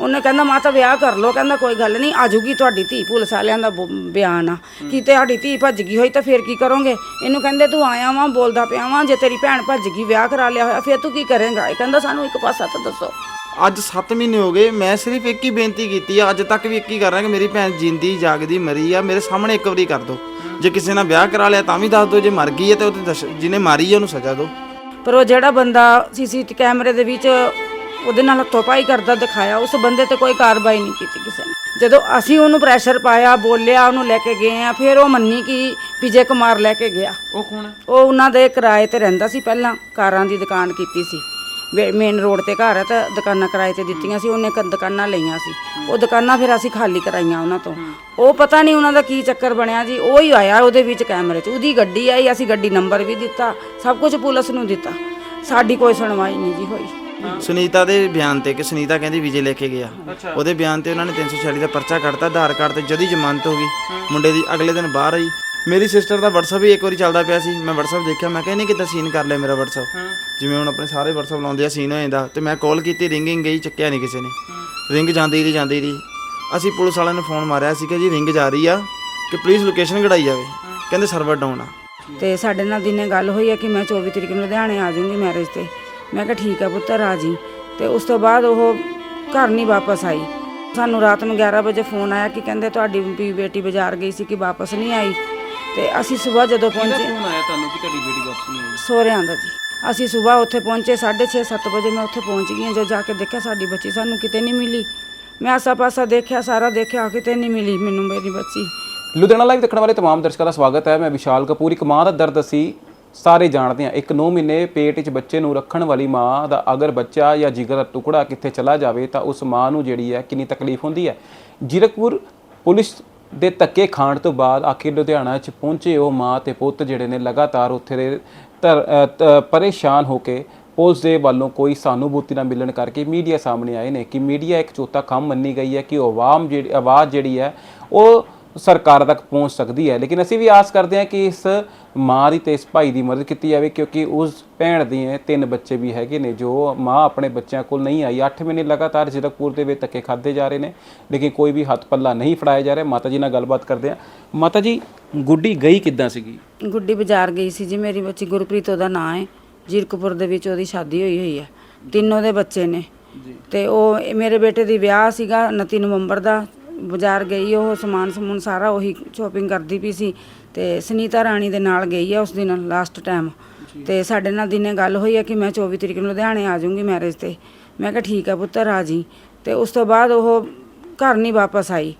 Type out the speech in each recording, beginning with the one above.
ਉਹਨੇ ਕਹਿੰਦਾ ਮਾਤਾ ਵਿਆਹ ਕਰ ਲੋ ਕਹਿੰਦਾ ਕੋਈ ਗੱਲ ਨਹੀਂ ਆਜੂਗੀ ਤੁਹਾਡੀ ਧੀ ਪੁਲਿਸ ਵਾਲਿਆਂ ਦਾ ਬ- ਬਿਆਨ ਆ। ਕਿ ਤੁਹਾਡੀ ਧੀ ਭੱਜ ਗਈ ਹੋਈ ਤਾਂ ਫੇਰ ਕੀ ਕਰੋਗੇ? ਇਹਨੂੰ ਕਹਿੰਦੇ ਤੂੰ ਆਇਆ ਵਾਂ ਬੋਲਦਾ ਪਿਆ ਵਾਂ ਜੇ ਤੇਰੀ ਭੈਣ ਭੱਜ ਗਈ ਵਿਆਹ ਕਰਾ ਲਿਆ ਹੋਇਆ ਫੇਰ ਤੂੰ ਕੀ ਕਰੇਂਗਾ? ਇਹ ਕਹਿੰਦਾ ਸਾਨੂੰ ਇੱਕ ਪਾਸਾ ਤਾਂ ਦੱਸੋ। ਅੱਜ 7 ਮਹੀਨੇ ਹੋ ਗਏ ਮੈਂ ਸਿਰਫ ਇੱਕ ਹੀ ਬੇਨਤੀ ਕੀਤੀ ਆ ਅੱਜ ਤੱਕ ਵੀ ਇੱਕ ਹੀ ਕਰ ਰਿਹਾ ਕਿ ਮੇਰੀ ਭੈਣ ਜਿੰਦੀ ਜਾਗਦੀ ਮਰੀ ਆ। ਮੇਰੇ ਸਾਹਮਣੇ ਇੱਕ ਵਾਰੀ ਕਰ ਦਿਓ ਜੇ ਕਿਸੇ ਨਾਲ ਵਿਆਹ ਕਰਾ ਲਿਆ ਤਾਂ ਵੀ ਦੱਸ ਦਿਓ ਜੇ ਮਰ ਗਈ ਹੈ ਤੇ ਉਹਦੇ ਦੱਸ- ਜਿਹਨੇ ਮਾਰੀ ਹੈ ਉਹਨੂੰ ਸਜ਼ਾ ਦਿਓ ਪਰ ਉਹ ਜਿਹੜਾ ਬੰਦਾ ਸੀਸੀਟੀ ਕੈਮਰੇ ਦੇ ਵਿੱਚ ਉਹਦੇ ਨਾਲ ਹੱਥੋਂ ਪਾਈ ਕਰਦਾ ਦਿਖਾਇਆ ਉਸ ਬੰਦੇ ਤੇ ਕੋਈ ਕਾਰਵਾਈ ਨਹੀਂ ਕੀਤੀ ਕਿਸੇ ਨੇ। ਜਦੋਂ ਅਸੀਂ ਉਹਨੂੰ ਪ੍ਰੈਸ਼ਰ ਪਾਇਆ ਬੋਲਿਆ ਉਹਨੂੰ ਲੈ ਕੇ ਗਏ ਆ ਫਿਰ ਉਹ ਮੰਨੀ ਕਿ ਵਿਜੇ ਕੁਮਾਰ ਲੈ ਕੇ ਗਿਆ। ਉਹ ਕੌਣ ਹੈ? ਉਹ ਉਹਨਾਂ ਦੇ ਕਿਰਾਏ ਤੇ ਰਹਿੰਦਾ ਸੀ ਪਹਿਲਾਂ ਕਾਰਾਂ ਦੀ ਦੁਕਾਨ ਕੀਤੀ ਸੀ। ਮੇਨ ਰੋਡ ਤੇ ਘਰ ਹੈ ਤਾਂ ਦੁਕਾਨਾਂ ਕਿਰਾਏ ਤੇ ਦਿੱਤੀਆਂ ਸੀ ਉਹਨੇ ਕ ਦੁਕਾਨਾਂ ਲਈਆਂ ਸੀ। ਉਹ ਦੁਕਾਨਾਂ ਫਿਰ ਅਸੀਂ ਖਾਲੀ ਕਰਾਈਆਂ ਉਹਨਾਂ ਤੋਂ। ਉਹ ਪਤਾ ਨਹੀਂ ਉਹਨਾਂ ਦਾ ਕੀ ਚੱਕਰ ਬਣਿਆ ਜੀ ਉਹ ਹੀ ਆਇਆ ਉਹਦੇ ਵਿੱਚ ਕੈਮਰੇ 'ਚ। ਉਹਦੀ ਗੱਡੀ ਆਈ ਅਸੀਂ ਗੱਡੀ ਨੰਬਰ ਵੀ ਦਿੱਤਾ ਸਭ ਕੁਝ ਪੁਲਿਸ ਨੂੰ ਦਿੱਤਾ। ਸਾਡੀ ਕੋਈ ਸੁਣਵਾਈ ਨਹੀਂ ਜੀ ਹੋਈ। ਸੁਨੀਤਾ ਦੇ ਬਿਆਨ ਤੇ ਕਿ ਸੁਨੀਤਾ ਕਹਿੰਦੀ ਵਿਜੇ ਲੈ ਕੇ ਗਿਆ। ਉਹਦੇ ਬਿਆਨ ਤੇ ਉਹਨਾਂ ਨੇ 346 ਦਾ ਪਰਚਾ ਕੱਢਤਾ ਆਧਾਰ ਕਾਰਡ ਤੇ ਜਦੀ ਜ਼ਮਾਨਤ ਹੋ ਗਈ। ਮੁੰਡੇ ਦੀ ਅਗਲੇ ਦਿਨ ਬਾਹਰ ਆਈ। ਮੇਰੀ ਸਿਸਟਰ ਦਾ WhatsApp ਵੀ ਇੱਕ ਵਾਰੀ ਚੱਲਦਾ ਪਿਆ ਸੀ। ਮੈਂ WhatsApp ਦੇਖਿਆ ਮੈਂ ਕਿਹਾ ਇਹਨੇ ਕਿੱਦਾਂ ਸੀਨ ਕਰ ਲਿਆ ਮੇਰਾ WhatsApp? ਜਿਵੇਂ ਹੁਣ ਆਪਣੇ ਸਾਰੇ WhatsApp ਲਾਉਂਦੇ ਆ ਸੀਨ ਹੋ ਜਾਂਦਾ। ਤੇ ਮੈਂ ਕਾਲ ਕੀਤੀ ਰਿੰਗਿੰਗ ਗਈ ਚੱਕਿਆ ਨਹੀਂ ਕਿਸੇ ਨੇ। ਰਿੰਗ ਜਾਂਦੀ ਰਹੀ ਜਾਂਦੀ ਰਹੀ। ਅਸੀਂ ਪੁਲਿਸ ਵਾਲਿਆਂ ਨੂੰ ਫੋਨ ਮਾਰਿਆ ਸੀ ਕਿ ਜੀ ਰਿੰਗ ਜਾ ਰਹੀ ਆ ਕਿ ਪਲੀਜ਼ ਲੋਕੇਸ਼ਨ ਕਢਾਈ ਜਾਵੇ। ਕਹਿੰਦੇ ਸਰਵਰ ਡਾਊਨ ਆ। ਤੇ ਸਾਡੇ ਨਾਲ ਦਿਨੇ ਗੱਲ ਹੋਈ ਹੈ ਕਿ ਮੈਂ 24 ਤਰੀਕ ਨੂੰ ਲੁਧਿਆਣੇ ਆ ਜਾਊਂਗੀ ਮੈਰਿਜ ਤੇ। ਮੈਂ ਕਿਹਾ ਠੀਕ ਆ ਪੁੱਤਰ ਆ ਜੀ ਤੇ ਉਸ ਤੋਂ ਬਾਅਦ ਉਹ ਘਰ ਨਹੀਂ ਵਾਪਸ ਆਈ ਸਾਨੂੰ ਰਾਤ ਨੂੰ 11 ਵਜੇ ਫੋਨ ਆਇਆ ਕਿ ਕਹਿੰਦੇ ਤੁਹਾਡੀ ਵੀ ਬੇਟੀ ਬਾਜ਼ਾਰ ਗਈ ਸੀ ਕਿ ਵਾਪਸ ਨਹੀਂ ਆਈ ਤੇ ਅਸੀਂ ਸਵੇਰ ਜਦੋਂ ਪਹੁੰਚੇ ਫੋਨ ਆਇਆ ਤੁਹਾਨੂੰ ਕਿ ਤੁਹਾਡੀ ਬੇਟੀ ਵਾਪਸ ਨਹੀਂ ਆਈ ਸੋਹਰਿਆਂ ਦਾ ਜੀ ਅਸੀਂ ਸਵੇਰ ਉੱਥੇ ਪਹੁੰਚੇ 6:30 7 ਵਜੇ ਮੈਂ ਉੱਥੇ ਪਹੁੰਚ ਗਈ ਹਾਂ ਜਦੋਂ ਜਾ ਕੇ ਦੇਖਿਆ ਸਾਡੀ ਬੱਚੀ ਸਾਨੂੰ ਕਿਤੇ ਨਹੀਂ ਮਿਲੀ ਮੈਂ ਆਸਾ ਪਾਸਾ ਦੇਖਿਆ ਸਾਰਾ ਦੇਖਿਆ ਕਿਤੇ ਨਹੀਂ ਮਿਲੀ ਮੈਨੂੰ ਮੇਰੀ ਬੱਚੀ ਲੁਧਿਆਣਾ ਲਾਈਵ ਦੇਖਣ ਵਾਲੇ तमाम ਦਰਸ਼ਕਾਂ ਦਾ ਸਵਾਗਤ ਹੈ ਮੈਂ ਵਿਸ਼ਾਲ ਕਪੂਰ ਇੱਕ ਮਾਂ ਦਾ ਦਰਦ ਅਸੀਂ ਸਾਰੇ ਜਾਣਦੇ ਹਾਂ, ਇੱਕ 9 ਮਹੀਨੇ ਪੇਟ 'ਚ ਬੱਚੇ ਨੂੰ ਰੱਖਣ ਵਾਲੀ ਮਾਂ ਦਾ ਅਗਰ ਬੱਚਾ ਜਾਂ ਜਿਗਰ ਦਾ ਟੁਕੜਾ ਕਿੱਥੇ ਚਲਾ ਜਾਵੇ ਤਾਂ ਉਸ ਮਾਂ ਨੂੰ ਜਿਹੜੀ ਹੈ ਕਿੰਨੀ ਤਕਲੀਫ ਹੁੰਦੀ ਹੈ? ਜੀਰਕਪੁਰ ਪੁਲਿਸ ਦੇ ਧੱਕੇ ਖਾਣ ਤੋਂ ਬਾਅਦ ਆਖਿਰ ਲੁਧਿਆਣਾ 'ਚ ਪਹੁੰਚੇ ਉਹ ਮਾਂ ਤੇ ਪੁੱਤ ਜਿਹੜੇ ਨੇ ਲਗਾਤਾਰ ਉੱਥੇ ਦੇ ਧਰ- ਪਰੇਸ਼ਾਨ ਹੋ ਕੇ ਪੁਲਿਸ ਦੇ ਵੱਲੋਂ ਕੋਈ ਸਾਨੂਭੂਤੀ ਨਾ ਮਿਲਣ ਕਰਕੇ ਮੀਡੀਆ ਸਾਹਮਣੇ ਆਏ ਨੇ ਕਿ ਮੀਡੀਆ ਇੱਕ ਚੌਥਾ ਕੰਮ ਮੰਨੀ ਗਈ ਹੈ ਕਿ ਉਹ ਆਵਾਮ ਜਿਹੜੀ, ਆਵਾਜ਼ ਜਿਹੜੀ ਹੈ ਉਹ ਸਰਕਾਰ ਤੱਕ ਪਹੁੰਚ ਸਕਦੀ ਹੈ। ਲੇਕਿਨ ਅਸੀਂ ਵੀ ਆਸ ਕਰਦੇ ਹਾਂ ਕਿ ਇਸ ਮਾਂ ਦੀ ਤੇ ਇਸ ਭਾਈ ਦੀ ਮਦਦ ਕੀਤੀ ਜਾਵੇ ਕਿਉਂਕਿ ਉਸ ਭੈਣ ਦੇ ਤਿੰਨ ਬੱਚੇ ਵੀ ਹੈਗੇ ਨੇ ਜੋ ਮਾਂ ਆਪਣੇ ਬੱਚਿਆਂ ਕੋਲ ਨਹੀਂ ਆਈ। 8 ਮਹੀਨੇ ਲਗਾਤਾਰ ਜ਼ਿਰਕਪੁਰ ਦੇ ਵਿੱਚ ਧੱਕੇ ਖਾਦੇ ਜਾ ਰਹੇ ਨੇ ਲੇਕਿਨ ਕੋਈ ਵੀ ਹੱਥ ਪੱਲਾ ਨਹੀਂ ਫੜਾਇਆ ਜਾ ਰਿਹਾ। ਮਾਤਾ ਜੀ ਨਾਲ ਗੱਲਬਾਤ ਕਰਦੇ ਹਾਂ। ਮਾਤਾ ਜੀ ਗੁੱਡੀ ਗਈ ਕਿੱਦਾਂ ਸੀਗੀ? ਗੁੱਡੀ ਬਾਜ਼ਾਰ ਗਈ ਸੀ ਜੀ। ਮੇਰੀ ਬੱਚੀ ਗੁਰਪ੍ਰੀਤ ਉਹਦਾ ਨਾਂ ਹੈ। ਜੀਰਕਪੁਰ ਦੇ ਵਿੱਚ ਉਹਦੀ ਸ਼ਾਦੀ ਹੋਈ ਹੋਈ ਹੈ। ਤਿੰਨੋਂ ਦੇ ਬੱਚੇ ਨੇ। ਤੇ ਉਹ ਮੇਰੇ ਬੇਟੇ ਦੀ ਵਿਆਹ ਸੀਗਾ 29 ਨਵੰਬਰ ਦਾ। ਬਾਜ਼ਾਰ ਗਈ ਉਹ ਸਮਾਨ ਸਮੂਨ ਸਾਰਾ ਉਹੀ ਸ਼ੋਪਿੰਗ ਕਰਦੀ ਪਈ ਸੀ ਤੇ ਸੁਨੀਤਾ ਰਾਣੀ ਦੇ ਨਾਲ ਗਈ ਹੈ ਉਸ ਦਿਨ ਲਾਸਟ ਟਾਈਮ ਤੇ ਸਾਡੇ ਨਾਲ ਦਿਨੇ ਗੱਲ ਹੋਈ ਹੈ ਕਿ ਮੈਂ 24 ਤਰੀਕ ਨੂੰ ਲੁਧਿਆਣੇ ਆ ਜਾਊਂਗੀ ਮੈਰਿਜ ਤੇ। ਮੈਂ ਕਿਹਾ ਠੀਕ ਆ ਪੁੱਤਰ ਆ ਜੀ ਤੇ ਉਸ ਤੋਂ ਬਾਅਦ ਉਹ ਘਰ ਨਹੀਂ ਵਾਪਸ ਆਈ।